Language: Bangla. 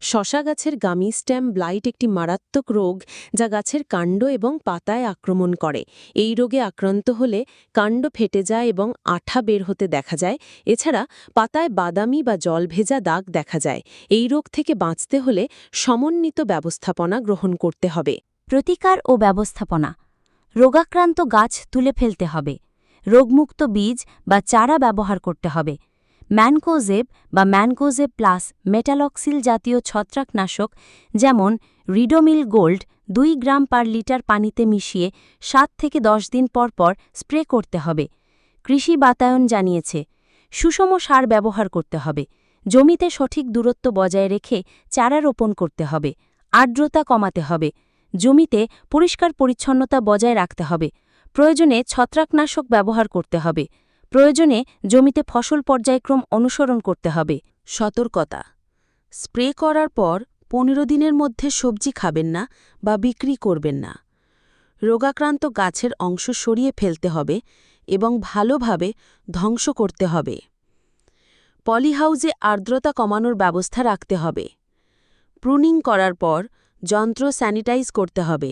শশা গাছের গামি স্ট্যাম ব্লাইট একটি মারাত্মক রোগ যা গাছের কাণ্ড এবং পাতায় আক্রমণ করে। এই রোগে আক্রান্ত হলে কাণ্ড ফেটে যায় এবং আঠা বের হতে দেখা যায়। এছাড়া পাতায় বাদামি বা জল ভেজা দাগ দেখা যায়। এই রোগ থেকে বাঁচতে হলে সমন্বিত ব্যবস্থাপনা গ্রহণ করতে হবে। প্রতিকার ও ব্যবস্থাপনা। রোগাক্রান্ত গাছ তুলে ফেলতে হবে। রোগমুক্ত বীজ বা চারা ব্যবহার করতে হবে। ম্যানকোজেব বা ম্যানকোজেব প্লাস মেটালক্সিল জাতীয় ছত্রাকনাশক, যেমন রিডোমিল গোল্ড, দুই গ্রাম পার লিটার পানিতে মিশিয়ে সাত থেকে দশ দিন পর পর স্প্রে করতে হবে। কৃষি বাতায়ন জানিয়েছে, সুষম সার ব্যবহার করতে হবে। জমিতে সঠিক দূরত্ব বজায় রেখে চারা রোপণ করতে হবে। আর্দ্রতা কমাতে হবে। জমিতে পরিষ্কার পরিচ্ছন্নতা বজায় রাখতে হবে। প্রয়োজনে ছত্রাকনাশক ব্যবহার করতে হবে। প্রয়োজনে জমিতে ফসল পর্যায়ক্রম অনুসরণ করতে হবে। সতর্কতা। স্প্রে করার পর পনেরো দিনের মধ্যে সবজি খাবেন না বা বিক্রি করবেন না। রোগাক্রান্ত গাছের অংশ সরিয়ে ফেলতে হবে এবং ভালোভাবে ধ্বংস করতে হবে। পলিহাউজে আর্দ্রতা কমানোর ব্যবস্থা রাখতে হবে। প্রুনিং করার পর যন্ত্র স্যানিটাইজ করতে হবে।